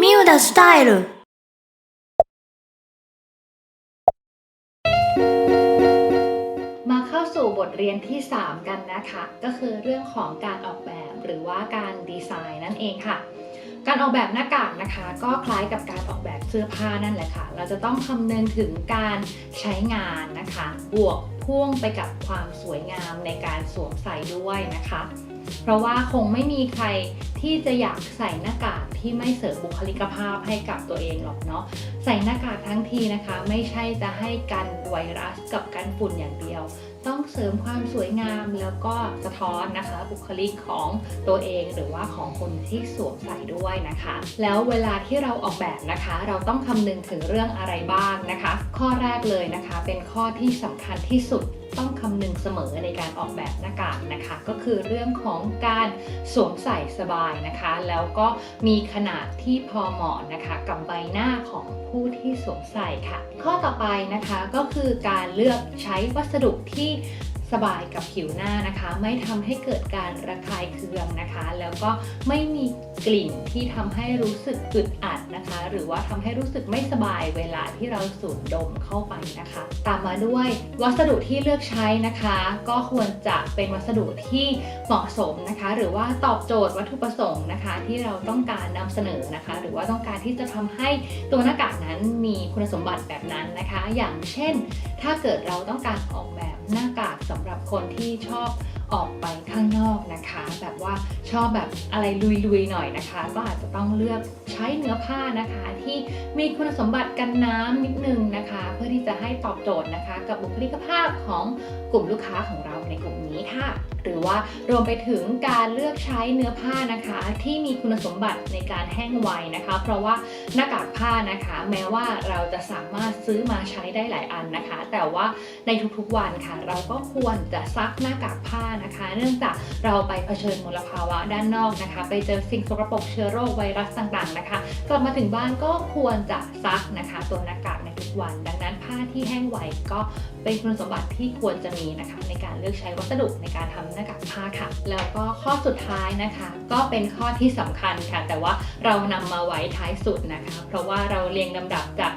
ミューダスタイル มาเข้าสู่บทเรียนที่ 3 กันนะคะ ก็คือเรื่องของการออกแบบหรือว่าการดีไซน์นั่นเองค่ะ การออกแบบหน้ากากนะคะ ก็คล้ายกับการออกแบบเสื้อผ้านั่นแหละค่ะ เราจะต้องคำนึงถึงการใช้งานนะคะ บวกพ่วงไปกับความสวยงามในการสวมใส่ด้วยนะคะ เพราะว่าคงไม่มีใครที่จะอยากใส่หน้ากากที่ไม่เสริมบุคลิกภาพให้กับตัวเองหรอกเนาะใส่หน้ากากทั้งทีนะคะ ไม่ใช่จะให้กันไวรัสกับกันฝุ่นอย่างเดียว ต้องเสริมความสวยงามแล้วก็สะท้อนนะคะ บุคลิกของตัวเองหรือว่าของคนที่สวมใส่ด้วยนะคะ แล้วเวลาที่เราออกแบบนะคะ เราต้องคำนึงถึงเรื่องอะไรบ้างนะคะ ข้อแรกเลยนะคะ เป็นข้อที่สำคัญที่สุด ต้องคำนึงเสมอในการออกแบบหน้ากากนะคะ ก็คือเรื่องของการสวมใส่สบายนะคะ แล้วก็มีขนาดที่พอเหมาะนะคะกับใบหน้าของผู้ที่สวมใส่ค่ะ ข้อต่อไปนะคะก็คือการเลือกใช้วัสดุที่ สบายกับผิวหน้านะคะ ไม่ทำให้เกิดการระคายเคืองนะคะ แล้วก็ไม่มีกลิ่นที่ทำให้รู้สึกอึดอัดนะคะ หรือว่าทำให้รู้สึกไม่สบายเวลาที่เราสูดดมเข้าไปนะคะ ตามมาด้วยวัสดุที่เลือกใช้นะคะ ก็ควรจะเป็นวัสดุที่เหมาะสมนะคะ หรือว่าตอบโจทย์วัตถุประสงค์นะคะ ที่เราต้องการนำเสนอนะคะ หรือว่าต้องการที่จะทำให้ตัวหน้ากากนั้นมีคุณสมบัติแบบนั้นนะคะ อย่างเช่น ถ้าเกิดเราต้องการออกแบบ หน้ากากสำหรับคนที่ชอบออกไปข้างนอกนะคะ แบบว่าชอบแบบอะไรลุยๆหน่อยนะคะ ก็อาจจะต้องเลือกใช้เนื้อผ้านะคะ ที่มีคุณสมบัติกันน้ำนิดนึงนะคะ เพื่อที่จะให้ตอบโจทย์นะคะ กับบุคลิกภาพของกลุ่มลูกค้าของเราในกลุ่ม นี้ค่ะ หรือว่ารวมไปถึงการเลือกใช้เนื้อผ้านะคะ ที่มีคุณสมบัติในการแห้งไวนะคะ เพราะว่าหน้ากากผ้านะคะ แม้ว่าเราจะสามารถซื้อมาใช้ได้หลายอันนะคะ แต่ว่าในทุกๆวันค่ะ เราก็ควรจะซักหน้ากากผ้านะคะ เนื่องจากเราไปเผชิญมลภาวะด้านนอกนะคะ ไปเจอสิ่งสกปรกเชื้อโรคไวรัสต่างๆนะคะกลับมาถึงบ้านก็ควรจะซักนะคะ ตัวหน้ากากในทุกวัน ดังนั้นผ้าที่แห้งไวก็เป็นคุณสมบัติที่ควรจะมีนะคะในการเลือกใช้วัสดุในการทำหน้ากากผ้าค่ะ แล้วก็ข้อสุดท้ายนะคะ ก็เป็นข้อที่สำคัญค่ะ แต่ว่าเรานำมาไว้ท้ายสุดนะคะ เพราะว่าเราเรียงลำดับจาก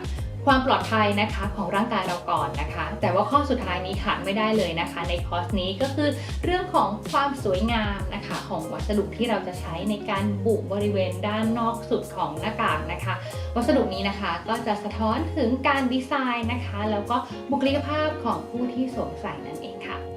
ความปลอดภัยนะคะของร่างกายเราก่อนนะคะ แต่ว่าข้อสุดท้ายนี้ขาดไม่ได้เลยนะคะ ในคอร์สนี้ก็คือเรื่องของความสวยงามนะคะ ของวัสดุที่เราจะใช้ในการบุบริเวณด้านนอกสุดของหน้ากากนะคะ วัสดุนี้นะคะก็จะสะท้อนถึงการดีไซน์นะคะ แล้วก็บุคลิกภาพของผู้ที่สวมใส่นั่นเอง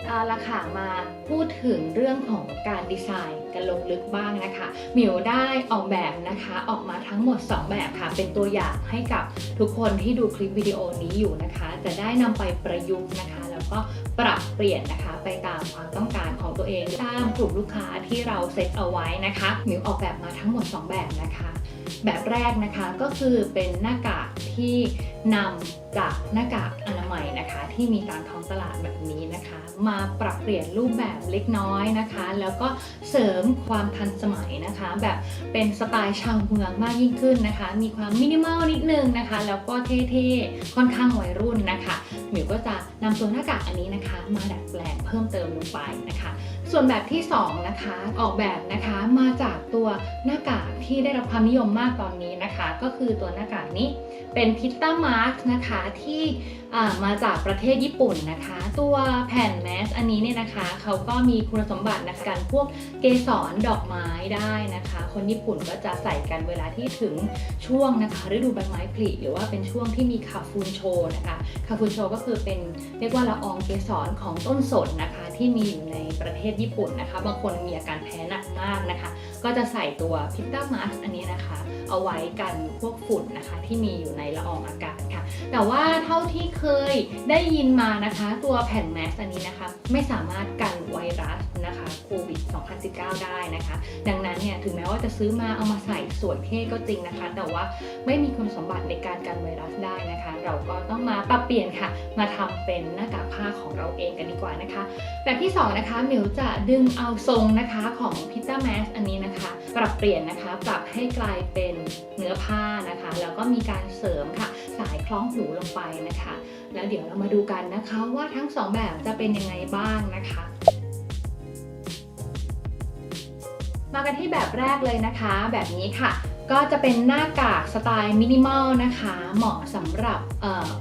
เอาละค่ะมาพูดถึงเรื่องของการดีไซน์กันลงลึกบ้างนะคะหมิวได้ออกแบบนะคะออกมาทั้งหมด 2 แบบค่ะ เป็นตัวอย่างให้กับทุกคนที่ดูคลิปวิดีโอนี้อยู่นะคะ จะได้นำไปประยุกต์นะคะ แล้วก็ปรับเปลี่ยนนะคะไปตามความต้องการของตัวเองตามกลุ่มลูกค้าที่เราเซตเอาไว้นะคะหมิวออกแบบมาทั้งหมด 2 แบบนะคะ แบบแรกนะคะก็คือเป็นหน้ากากที่นำจากหน้ากากอนามัยนะคะ ที่มีตามท้องตลาดแบบนี้นะคะ มาปรับเปลี่ยนรูปแบบเล็กน้อยนะคะ แล้วก็เสริมความทันสมัยนะคะ แบบเป็นสไตล์ชาวเมืองมากยิ่งขึ้นนะคะ มีความมินิมอลนิดนึงนะคะ แล้วก็เท่ๆค่อนข้างวัยรุ่นนะคะหมิวก็จะนำตัวหน้ากากอันนี้นะคะ มาดัดแปลงเพิ่มเติมลงไปนะคะ ส่วนแบบที่สองนะคะ ออกแบบนะคะมาจากตัวหน้ากากที่ได้รับความนิยมมากตอนนี้นะคะ ก็คือตัวหน้ากากนี้ เป็นพิตต้ามาร์กนะคะที่มาจากประเทศญี่ปุ่นนะคะ ตัวแผ่นแมสอันนี้เนี่ยนะคะเขาก็มีคุณสมบัตินะการพวกเกสรดอกไม้ได้นะคะ คนญี่ปุ่นก็จะใส่กันเวลาที่ถึงช่วงนะคะฤดูใบไม้ผลิหรือว่าเป็นช่วงที่มีคาฟูนโชนะคะคาฟูนโชก็คือเป็นเรียกว่าละอองเกสรของต้นสนนะคะ ที่มีอยู่ในประเทศญี่ปุ่นนะคะ บางคนมีอาการแพ้หนักมากนะคะ ก็จะใส่ตัวพิตต้ามาสอันนี้นะคะ เอาไว้กันพวกฝุ่นนะคะที่มีอยู่ในละอองอากาศ แต่ว่าเท่าที่เคยได้ยินมานะคะ ตัวแผ่นแมสอันนี้นะคะ ไม่สามารถกันไวรัสนะคะโควิด 2019 ได้นะคะ ดังนั้นเนี่ยถึงแม้ว่าจะซื้อมาเอามาใส่สวยเท่ก็จริงนะคะ แต่ว่าไม่มีคุณสมบัติในการกันไวรัสได้นะคะ เราก็ต้องมาปรับเปลี่ยนค่ะ มาทำเป็นหน้ากากผ้าของเราเองกันดีกว่านะคะ แบบที่สองนะคะหมิวจะดึงเอาทรงนะคะของพิตต้าแมสอันนี้นะคะ ปรับเปลี่ยนนะคะปรับให้กลายเป็นเนื้อผ้านะคะ แล้วก็มีการเสริมค่ะสายคล้องหูลงไปนะคะ แล้วเดี๋ยวเรามาดูกันนะคะว่าทั้งสองแบบจะเป็นยังไงบ้างนะคะ มากันที่แบบแรกเลยนะคะ แบบนี้ค่ะ ก็จะเป็นหน้ากากสไตล์มินิมอลนะคะ เหมาะสำหรับ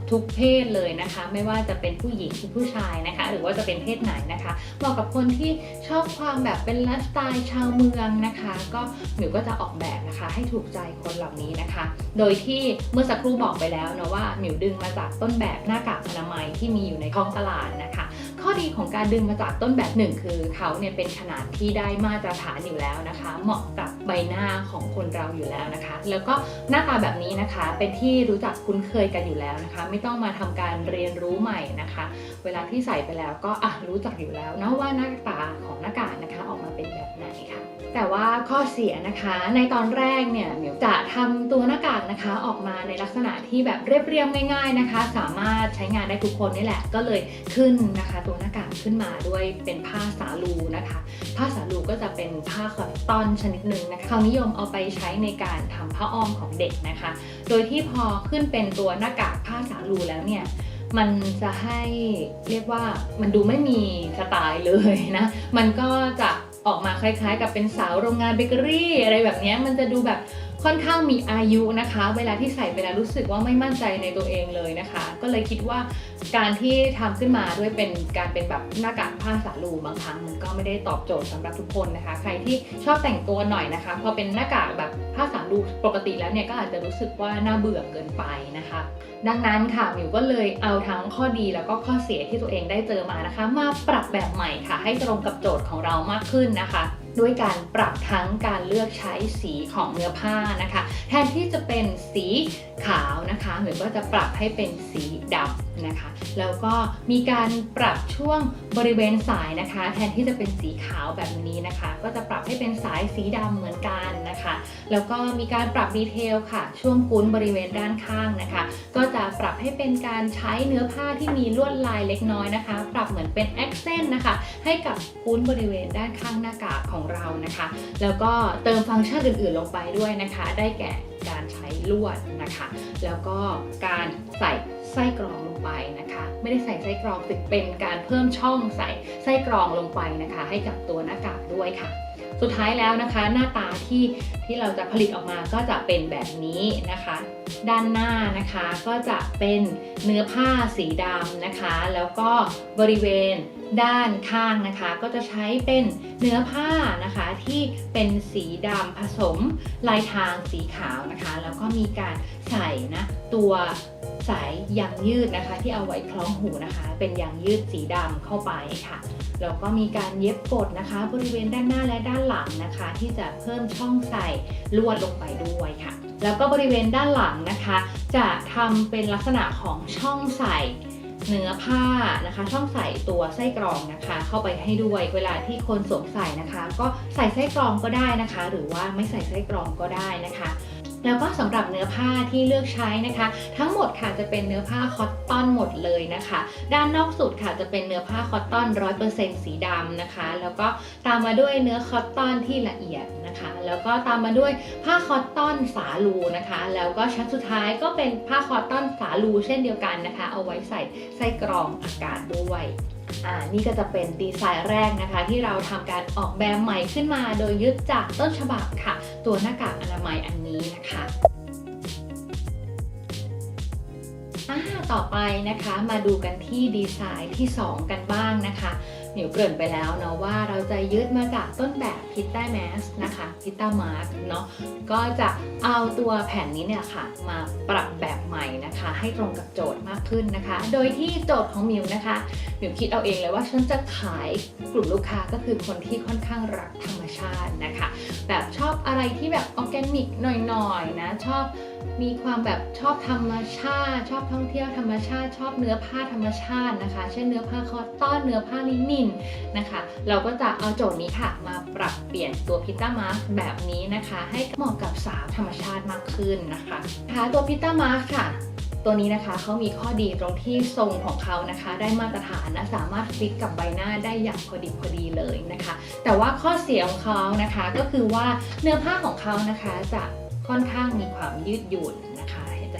ทุกเพศเลยนะคะ ไม่ว่าจะเป็นผู้หญิงหรือผู้ชายนะคะ หรือว่าจะเป็นเพศไหนนะคะเหมาะกับคนที่ชอบความแบบเป็นไลฟ์สไตล์ชาวเมืองนะคะ ก็หมิวก็จะออกแบบนะคะ ให้ถูกใจคนเหล่านี้นะคะ โดยที่เมื่อสักครู่บอกไปแล้วนะว่าหมิวดึงมาจากต้นแบบหน้ากากอนามัยที่มีอยู่ในท้องตลาดนะคะ ดีของการดึงมาจากต้นแบบหนึ่งคือเขาเนี่ยเป็นขนาดที่ได้มาตรฐานอยู่แล้วนะคะ เหมาะกับใบหน้าของคนเราอยู่แล้วนะคะ แล้วก็หน้าตาแบบนี้นะคะเป็นที่รู้จักคุ้นเคยกันอยู่แล้วนะคะ ไม่ต้องมาทำการเรียนรู้ใหม่นะคะ เวลาที่ใส่ไปแล้วก็อะรู้จักอยู่แล้วนะว่าหน้าตาของหน้ากากนะคะ ออกมาเป็นแบบไหนค่ะแต่ว่าข้อเสียนะคะในตอนแรกเนี่ยหมิวจะทำตัวหน้ากากนะคะออกมาในลักษณะที่แบบเรียบๆง่ายๆนะคะ สามารถใช้งานได้ทุกคนนี่แหละ ก็เลยขึ้นนะคะ ตัวหน้ากากขึ้นมาด้วยเป็นผ้าสาลูนะคะ ผ้าสาลูก็จะเป็นผ้าคอตตอนชนิดหนึ่งนะคะเขานิยมเอาไปใช้ในการทำผ้าอ้อมของเด็กนะคะ โดยที่พอขึ้นเป็นตัวหน้ากากผ้าสาลูแล้วเนี่ยมันจะให้เรียกว่ามันดูไม่มีสไตล์เลยนะ มันก็จะ ออกมาคล้ายๆ กับเป็นสาวโรงงานเบเกอรี่อะไรแบบนี้มันจะดูแบบ ค่อนข้างมีอายุนะคะ เวลาที่ใส่ไปแล้วรู้สึกว่าไม่มั่นใจในตัวเองเลยนะคะ ก็เลยคิดว่าการที่ทำขึ้นมาด้วยเป็นการเป็นแบบหน้ากากผ้าสาลูบางครั้งมันก็ไม่ได้ตอบโจทย์สำหรับทุกคนนะคะ ใครที่ชอบแต่งตัวหน่อยนะคะ พอเป็นหน้ากากแบบผ้าสาลูปกติแล้วเนี่ยก็อาจจะรู้สึกว่าน่าเบื่อเกินไปนะคะ ดังนั้นค่ะมิวก็เลยเอาทั้งข้อดีแล้วก็ข้อเสียที่ตัวเองได้เจอมานะคะ มาปรับแบบใหม่ค่ะ ให้ตรงกับโจทย์ของเรามากขึ้นนะคะ ด้วยการปรับทั้งการเลือกใช้สีของเนื้อผ้านะคะ แทนที่จะเป็นสีขาวนะคะหมิวก็จะปรับให้เป็นสีดำนะคะ แล้วก็มีการปรับช่วงบริเวณสายนะคะ แทนที่จะเป็นสีขาวแบบนี้นะคะ ก็จะปรับให้เป็นสายสีดำเหมือนกันนะคะ แล้วก็มีการปรับดีเทลค่ะ ช่วงกุ้นบริเวณด้านข้างนะคะ ก็จะปรับให้เป็นการใช้เนื้อผ้าที่มีลวดลายเล็กน้อยนะคะ ปรับเหมือนเป็นแอคเซนต์นะคะ ให้กับกุ้นบริเวณด้านข้างหน้ากากของเรานะคะ แล้วก็เติมฟังก์ชันอื่น ๆ ลงไปด้วยนะคะ ได้แก่ การใช้ลวดนะคะ แล้วก็การใส่ไส้กรองลงไปนะคะ ไม่ได้ใส่ไส้กรองแต่เป็นการเพิ่มช่องใส่ไส้กรองลงไปนะคะ ให้กับตัวหน้ากากด้วยค่ะ สุดท้ายแล้วนะคะหน้าตาที่ที่เราจะผลิตออกมาก็จะเป็นแบบนี้นะคะ ด้านหน้านะคะก็จะเป็นเนื้อผ้าสีดำนะคะ แล้วก็บริเวณ ด้านข้างนะคะ ก็จะใช้เป็นเนื้อผ้านะคะ ที่เป็นสีดำผสมลายทางสีขาวนะคะ แล้วก็มีการใส่นะตัวสายยางยืดนะคะ ที่เอาไว้คล้องหูนะคะ เป็นยางยืดสีดำเข้าไปค่ะแล้วก็มีการเย็บกดนะคะ บริเวณด้านหน้าและด้านหลังนะคะ ที่จะเพิ่มช่องใส่ลวดลงไปด้วยค่ะ แล้วก็บริเวณด้านหลังนะคะ จะทำเป็นลักษณะของช่องใส่ เนื้อผ้านะคะ ช่องใส่ตัวไส้กรองนะคะ เข้าไปให้ด้วยเวลาที่คนสวมใส่นะคะ ก็ใส่ไส้กรองก็ได้นะคะ หรือว่าไม่ใส่ไส้กรองก็ได้นะคะ แล้วก็สำหรับเนื้อผ้าที่เลือกใช้นะคะ ทั้งหมดค่ะจะเป็นเนื้อผ้าคอตตอนหมดเลยนะคะ ด้านนอกสุดค่ะจะเป็นเนื้อผ้าคอตตอน100%สีดำนะคะ แล้วก็ตามมาด้วยเนื้อคอตตอนที่ละเอียดนะคะ แล้วก็ตามมาด้วยผ้าคอตตอนสาลูนะคะ แล้วก็ชั้นสุดท้ายก็เป็นผ้าคอตตอนสาลูเช่นเดียวกันนะคะ เอาไว้ใส่ไส้กรองอากาศด้วย อ่านี่ก็จะเป็นดีไซน์แรกนะคะ ที่เราทำการออกแบบใหม่ขึ้นมา โดยยึดจากต้นฉบับค่ะ ตัวหน้ากากอนามัยอันนี้นะคะอ่าต่อไปนะคะมาดูกันที่ดีไซน์ที่ 2 กันบ้างนะคะ หมิวเกริ่นไปแล้วเนาะว่าเราจะยึดมาจากต้นแบบพิตต้าแมสนะคะพิตต้ามาร์กเนาะก็จะเอาตัวแผ่นนี้เนี่ยค่ะ มาปรับแบบใหม่นะคะ ให้ตรงกับโจทย์มากขึ้นนะคะ โดยที่โจทย์ของมิวนะคะมิวคิดเอาเองเลยว่าฉันจะขายกลุ่มลูกค้าก็คือคนที่ค่อนข้างรักธรรมชาตินะคะ แบบชอบอะไรที่แบบออร์แกนิกหน่อยๆนะชอบมีความแบบชอบธรรมชาติ ชอบท่องเที่ยวธรรมชาติ ชอบเนื้อผ้าธรรมชาตินะคะ เช่นเนื้อผ้าคอตตอนเนื้อผ้าลินินนะคะ เราก็จะเอาโจทย์นี้ค่ะ มาปรับเปลี่ยนตัวพิต้ามาสแบบนี้นะคะ ให้เหมาะกับสาวธรรมชาติมากขึ้นนะคะค่ะตัวพิต้ามาสค่ะตัวนี้นะคะเขามีข้อดีตรงที่ทรงของเขานะคะ ได้มาตรฐานนะสามารถฟิตกับใบหน้าได้อย่างพอดีพอดีเลยนะคะ แต่ว่าข้อเสียของเขานะคะก็คือว่าเนื้อผ้าของเขานะคะจะค่อนข้างมีความยืดหยุ่น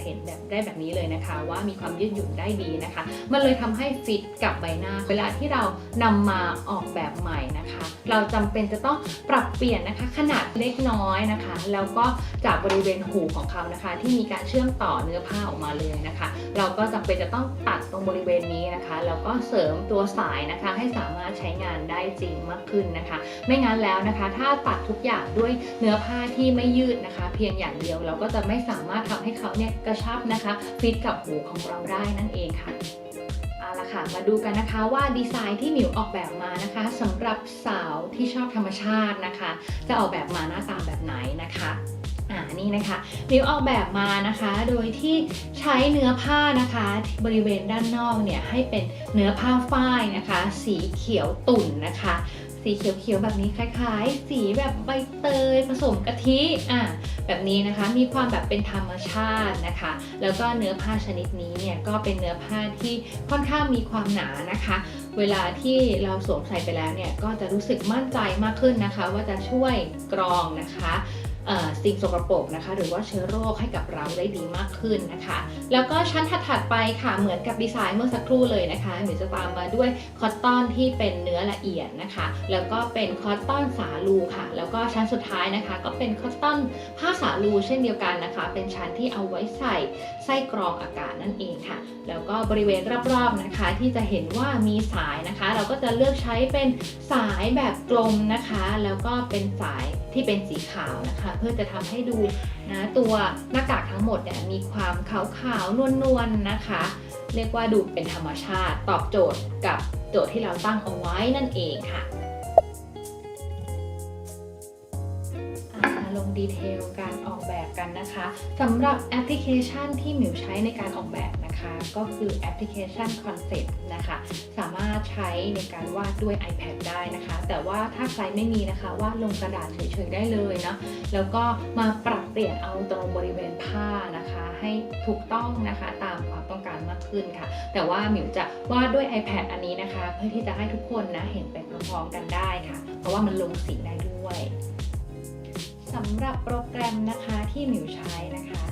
เห็นแบบได้แบบนี้เลยนะคะ ว่ามีความยืดหยุ่นได้ดีนะคะ มันเลยทำให้ฟิตกับใบหน้า เวลาที่เรานำมาออกแบบใหม่นะคะ เราจำเป็นจะต้องปรับเปลี่ยนนะคะ ขนาดเล็กน้อยนะคะ แล้วก็จากบริเวณหูของเขานะคะ ที่มีการเชื่อมต่อเนื้อผ้าออกมาเลยนะคะ เราก็จำเป็นจะต้องตัดตรงบริเวณนี้นะคะ แล้วก็เสริมตัวสายนะคะ ให้สามารถใช้งานได้จริงมากขึ้นนะคะ ไม่งั้นแล้วนะคะ ถ้าตัดทุกอย่างด้วยเนื้อผ้าที่ไม่ยืดนะคะ เพียงอย่างเดียวเราก็จะไม่สามารถทำให้เขาเนี่ยกระชับนะคะฟิตกับหูของเราได้นั่นเองค่ะเอาละค่ะมาดูกันนะคะว่าดีไซน์ที่หมิวออกแบบมานะคะสำหรับสาวที่ชอบธรรมชาตินะคะ จะออกแบบมาหน้าตาแบบไหนนะคะอ่านี่นะคะมิวออกแบบมานะคะ โดยที่ใช้เนื้อผ้านะคะบริเวณด้านนอกเนี่ยให้เป็นเนื้อผ้าฝ้ายนะคะ สีเขียวตุ่นนะคะ สีเขียวๆแบบนี้คล้ายๆ สีแบบใบเตยผสมกะทิอะแบบนี้นะคะมีความแบบเป็นธรรมชาตินะคะ แล้วก็เนื้อผ้าชนิดนี้เนี่ยก็เป็นเนื้อผ้าที่ค่อนข้างมีความหนานะคะ เวลาที่เราสวมใส่ไปแล้วเนี่ยก็จะรู้สึกมั่นใจมากขึ้นนะคะ ว่าจะช่วยกรองนะคะ สิ่งสกปรกนะคะ หรือว่าเชื้อโรคให้กับเราได้ดีมากขึ้นนะคะ แล้วก็ชั้นถัดๆไปค่ะเหมือนกับดีไซน์เมื่อสักครู่เลยนะคะเดี๋ยวจะตามมาด้วยคอตตอนที่เป็นเนื้อละเอียดนะคะ แล้วก็เป็นคอตตอนสาลูค่ะ แล้วก็ชั้นสุดท้ายนะคะ ก็เป็นคอตตอนผ้าสาลูเช่นเดียวกันนะคะ เป็นชั้นที่เอาไว้ใส่ไส้กรองอากาศนั่นเองค่ะ แล้วก็บริเวณรอบๆนะคะ ที่จะเห็นว่ามีสายนะคะ เราก็จะเลือกใช้เป็นสายแบบกลมนะคะ แล้วก็เป็นสายที่เป็นสีขาวนะคะ เพื่อจะทำให้ดูนะตัวหน้ากากทั้งหมดเนี่ยมีความขาวๆนวลๆนะคะ เรียกว่าดูเป็นธรรมชาติ ตอบโจทย์กับโจทย์ที่เราตั้งเอาไว้นั่นเองค่ะ ลงดีเทลการออกแบบกันนะคะสำหรับแอปพลิเคชันที่หมิวใช้ในการออกแบบนะคะ ก็คือแอปพลิเคชัน Concept นะคะ สามารถใช้ในการวาดด้วย iPad ได้นะคะ แต่ว่าถ้าใครไม่มีนะคะวาดลงกระดาษเฉยๆได้เลยเนาะแล้วก็มาปรับเปลี่ยนเอาตรงบริเวณผ้านะคะ ให้ถูกต้องนะคะตามความต้องการมากขึ้นค่ะ แต่ว่าหมิวจะวาดด้วย iPad อันนี้นะคะ เพื่อที่จะให้ทุกคนนะเห็นไปพร้อมๆกันได้ค่ะ เพราะว่ามันลงสีได้ด้วย สำหรับโปรแกรมนะคะที่หมิวใช้นะคะ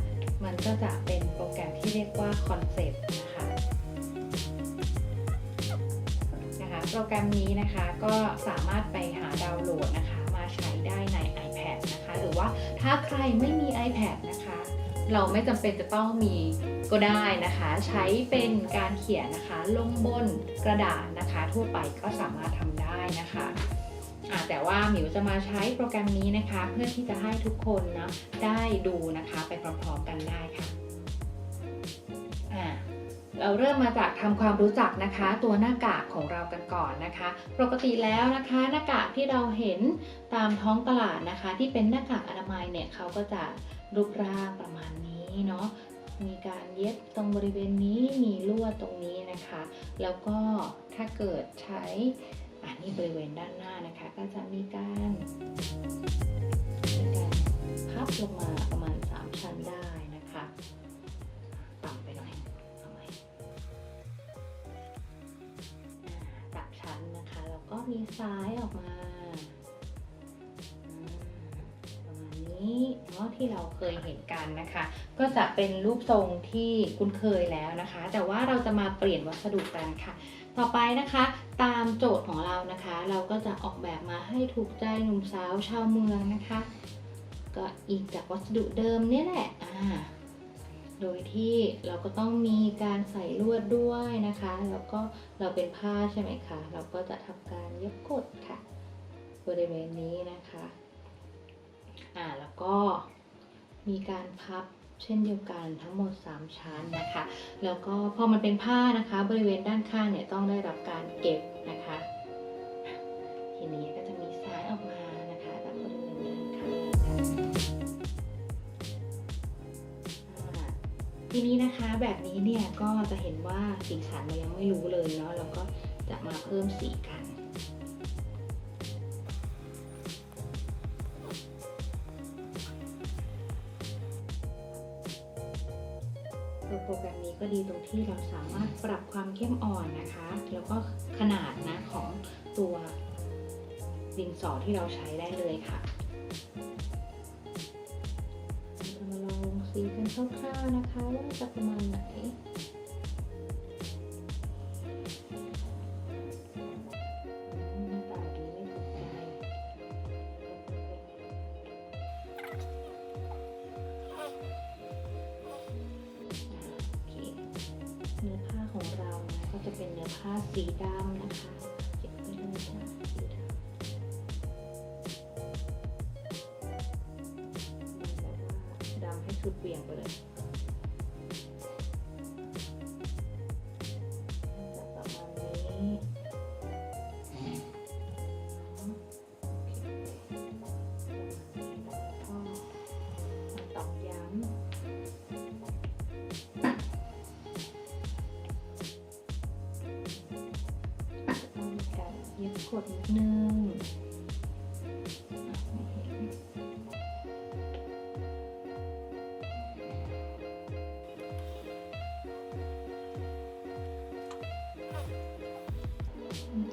มันก็จะเป็นโปรแกรมที่เรียกว่า Concept นะคะนะคะ โปรแกรมนี้นะคะก็สามารถไปหาดาวน์โหลดนะคะ มาใช้ได้ใน iPad นะคะ หรือว่าถ้าใครไม่มี iPad นะคะ เราไม่จำเป็นจะต้องมีก็ได้นะคะ ใช้เป็นการเขียนนะคะ ลงบนกระดาษนะคะ ทั่วไปก็สามารถทำได้นะคะ แต่ว่าหมิวจะมาใช้โปรแกรมนี้นะคะ เพื่อที่จะให้ทุกคนเนาะได้ดูนะคะไปพร้อมๆกันได้ค่ะเราเริ่มมาจากทำความรู้จักนะคะ ตัวหน้ากากของเรากันก่อนนะคะ ปกติแล้วนะคะหน้ากากที่เราเห็นตามท้องตลาดนะคะ ที่เป็นหน้ากากอนามัยเนี่ยเขาก็จะรูปร่างประมาณนี้เนาะมีการเย็บตรงบริเวณนี้มีลวดตรงนี้นะคะ แล้วก็ถ้าเกิดใช้ อันนี้บริเวณด้านหน้านะคะ ก็จะมีการมีการพับลงมาประมาณ 3 ชั้นได้นะคะต่ำไปหน่อยเอาไว้อ่าสามชั้นนะคะแล้วก็มีซ้ายออกมาประมาณนี้เนาะที่เราเคยเห็นกันนะคะ ก็จะเป็นรูปทรงที่คุ้นเคยแล้วนะคะ แต่ว่าเราจะมาเปลี่ยนวัสดุกันค่ะ ต่อไปนะคะ ตามโจทย์ของเรานะคะ เราก็จะออกแบบมาให้ถูกใจหนุ่มสาวชาวเมืองนะคะ ก็อีกจากวัสดุเดิมเนี่ยแหละอ่าโดยที่เราก็ต้องมีการใส่ลวดด้วยนะคะ แล้วก็เราเป็นผ้าใช่ไหมคะเราก็จะทำการเย็บกดค่ะบริเวณนี้นะคะอ่าแล้วก็มีการพับ เช่นเดียวกันทั้งหมด 3 ชั้นนะคะ แล้วก็พอมันเป็นผ้านะคะ บริเวณด้านข้างเนี่ยต้องได้รับการเก็บนะคะทีนี้ก็จะมีซ้ายออกมานะคะจากบริเวณด้านข้างนะคะทีนี้นะคะแบบนี้เนี่ยก็จะเห็นว่าสีสันเรายังไม่รู้เลยเนาะเราก็จะมาเพิ่มสีกัน ก็ดีตรงที่เราสามารถปรับความเข้มอ่อนนะคะ แล้วก็ขนาดนะของตัวดินสอที่เราใช้ได้เลยค่ะเราจะมาลองสีกันคร่าวๆนะคะว่าจะประมาณไหน กดนิดนึง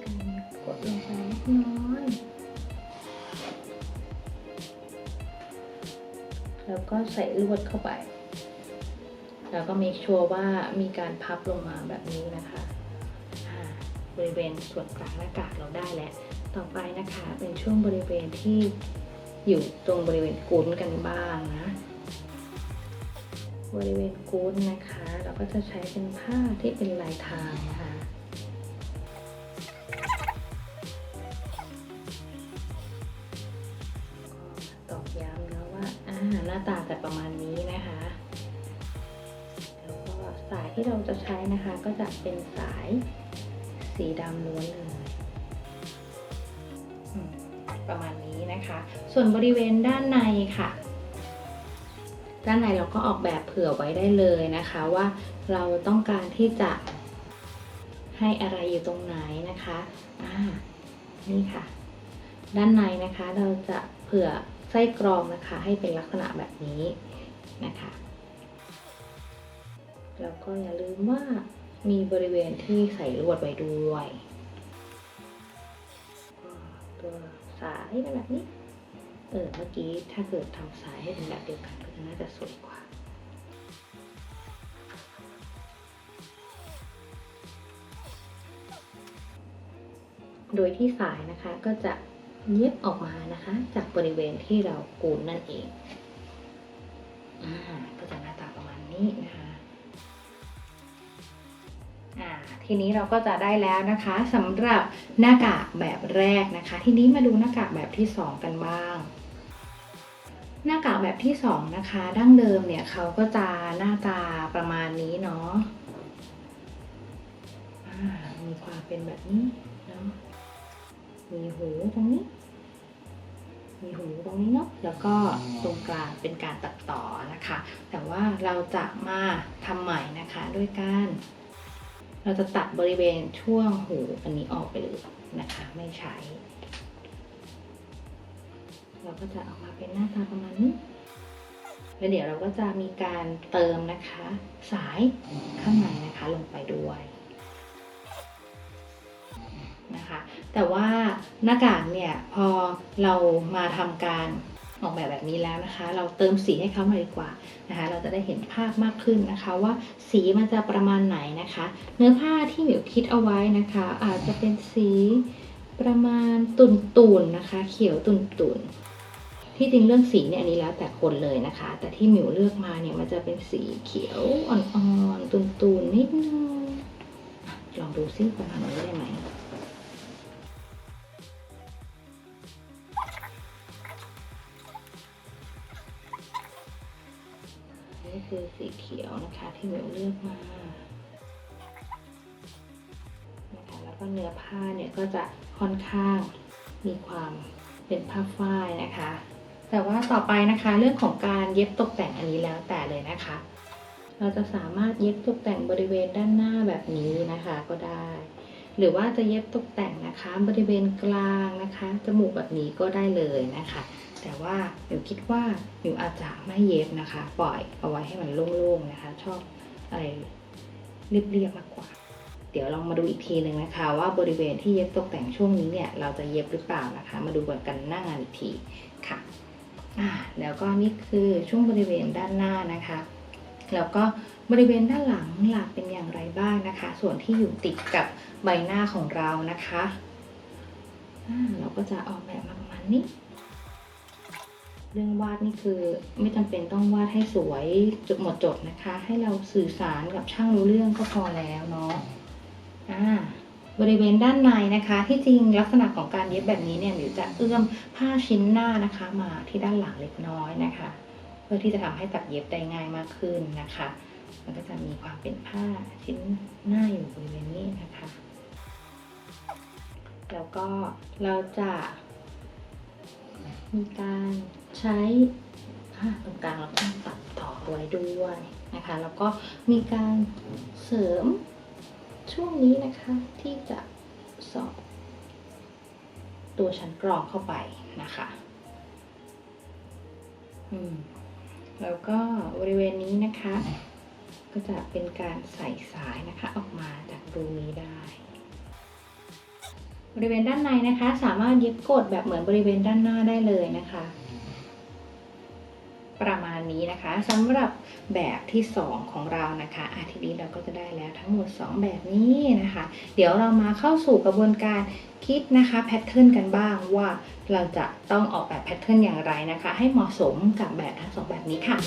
การกดลงไปเล็กน้อยแล้วก็ใส่ลวดเข้าไป แล้วก็มีชัวร์ว่ามีการพับลงมาแบบนี้นะคะ บริเวณส่วนกลางหน้ากากเราได้แล้ว ต่อไปนะคะเป็นช่วงบริเวณที่อยู่ตรงบริเวณกุ้นกันบ้างนะ บริเวณกุ้นนะคะ เราก็จะใช้เป็นผ้าที่เป็นลายทางนะคะตอกย้ำแล้วว่าอ่าหน้าตาจะประมาณนี้นะคะแล้วก็สายที่เราจะใช้นะคะก็จะเป็นสาย สีดำล้วนเลยอืมประมาณนี้นะคะ ส่วนบริเวณด้านในค่ะ ด้านในเราก็ออกแบบเผื่อไว้ได้เลยนะคะว่าเราต้องการที่จะให้อะไรอยู่ตรงไหนนะคะอ่านี่ค่ะ ด้านในนะคะเราจะเผื่อไส้กรองนะคะ ให้เป็นลักษณะแบบนี้นะคะ แล้วก็อย่าลืมว่า มีบริเวณที่ใส่ลวดไว้ด้วยตัวสายเป็นแบบนี้ เออ เมื่อกี้ถ้าเกิดทำสายให้เป็นแบบเดียวกันก็จะน่าจะสวยกว่าโดยที่สายนะคะก็จะเย็บออกมานะคะ จากบริเวณที่เรากูนนั่นเอง อ่า ก็จะหน้าตาประมาณนี้นะคะ ทีนี้เราก็จะได้แล้วนะคะสำหรับหน้ากากแบบแรกนะคะ ทีนี้มาดูหน้ากากแบบที่สองกันบ้าง หน้ากากแบบที่สองนะคะ ดั้งเดิมเนี่ยเขาก็จะหน้าตาประมาณนี้เนาะมีความเป็นแบบนี้เนาะมีหูตรงนี้ มีหูตรงนี้เนาะแล้วก็ตรงกลางเป็นการตัดต่อนะคะ แต่ว่าเราจะมาทำใหม่นะคะด้วยการ เราจะตัดบริเวณช่วงหูอันนี้ออกไปเลยนะคะ ไม่ใช้ เราก็จะออกมาเป็นหน้าตาประมาณนี้แล้วเดี๋ยวเราก็จะมีการเติมนะคะ สายข้างในนะคะลงไปด้วยนะคะ แต่ว่าหน้ากากเนี่ยพอเรามาทำการ ออกแบบแบบนี้แล้วนะคะ เราเติมสีให้เขาหน่อยดีกว่านะคะ เราจะได้เห็นภาพมากขึ้นนะคะ ว่าสีมันจะประมาณไหนนะคะ เนื้อผ้าที่หมิวคิดเอาไว้นะคะ อาจจะเป็นสีประมาณตุ่นๆนนะคะ เขียวตุ่นๆที่จริงเรื่องสีเนี่ยอันนี้แล้วแต่คนเลยนะคะ แต่ที่หมิวเลือกมาเนี่ยมันจะเป็นสีเขียวอ่อนๆตุ่นๆนิดนึงลองดูซิประมาณนี้ได้ไหม คือสีเขียวนะคะที่หมิวเลือกมานะคะแล้วก็เนื้อผ้าเนี่ยก็จะค่อนข้างมีความเป็นผ้าฝ้ายนะคะ แต่ว่าต่อไปนะคะเรื่องของการเย็บตกแต่งอันนี้แล้วแต่เลยนะคะ เราจะสามารถเย็บตกแต่งบริเวณด้านหน้าแบบนี้นะคะก็ได้ หรือว่าจะเย็บตกแต่งนะคะบริเวณกลางนะคะจมูกแบบนี้ก็ได้เลยนะคะ แต่ว่าหมิวคิดว่าหมิวอาจจะไม่เย็บนะคะ ปล่อยเอาไว้ให้มันโล่งๆนะคะ ชอบอะไรเรียบๆมากกว่า เดี๋ยวลองมาดูอีกทีหนึ่งนะคะ ว่าบริเวณที่เย็บตกแต่งช่วงนี้เนี่ยเราจะเย็บหรือเปล่านะคะ มาดูกันหน้างานอีกทีค่ะอ่าแล้วก็นี่คือช่วงบริเวณด้านหน้านะคะ แล้วก็บริเวณด้านหลังหลักเป็นอย่างไรบ้างนะคะ ส่วนที่อยู่ติดกับใบหน้าของเรานะคะอ่าเราก็จะออกแบบมาประมาณนี้ เรื่องวาดนี่คือไม่จำเป็นต้องวาดให้สวยจุดหมดจดนะคะ ให้เราสื่อสารกับช่างรู้เรื่องก็พอแล้วเนาะอ่าบริเวณด้านในนะคะ ที่จริงลักษณะของการเย็บแบบนี้เนี่ยหรือจะเอื้อมผ้าชิ้นหน้านะคะ มาที่ด้านหลังเล็กน้อยนะคะ เพื่อที่จะทำให้ตัดเย็บได้ง่ายมากขึ้นนะคะ มันก็จะมีความเป็นผ้าชิ้นหน้าอยู่บริเวณนี้นะคะ แล้วก็เราจะมีการ ใช้ผ้าตรงกลางเราก็ต้องตัดต่อไว้ด้วยนะคะ แล้วก็มีการเสริมช่วงนี้นะคะที่จะสอดตัวชั้นกรองเข้าไปนะคะอืมแล้วก็บริเวณนี้นะคะ ก็จะเป็นการใส่สายนะคะออกมาจากรูนี้ได้ บริเวณด้านในนะคะ สามารถเย็บกดแบบเหมือนบริเวณด้านหน้าได้เลยนะคะ ประมาณนี้นะคะสำหรับแบบที่ 2 ของเรานะคะอาทีนี้เราก็จะได้แล้วทั้งหมด 2 แบบนี้นะคะ เดี๋ยวเรามาเข้าสู่กระบวนการคิดนะคะแพทเทิร์นกันบ้างว่าเราจะต้องออกแบบแพทเทิร์นอย่างไรนะคะ ให้เหมาะสมกับแบบทั้งสองแบบนี้ค่ะ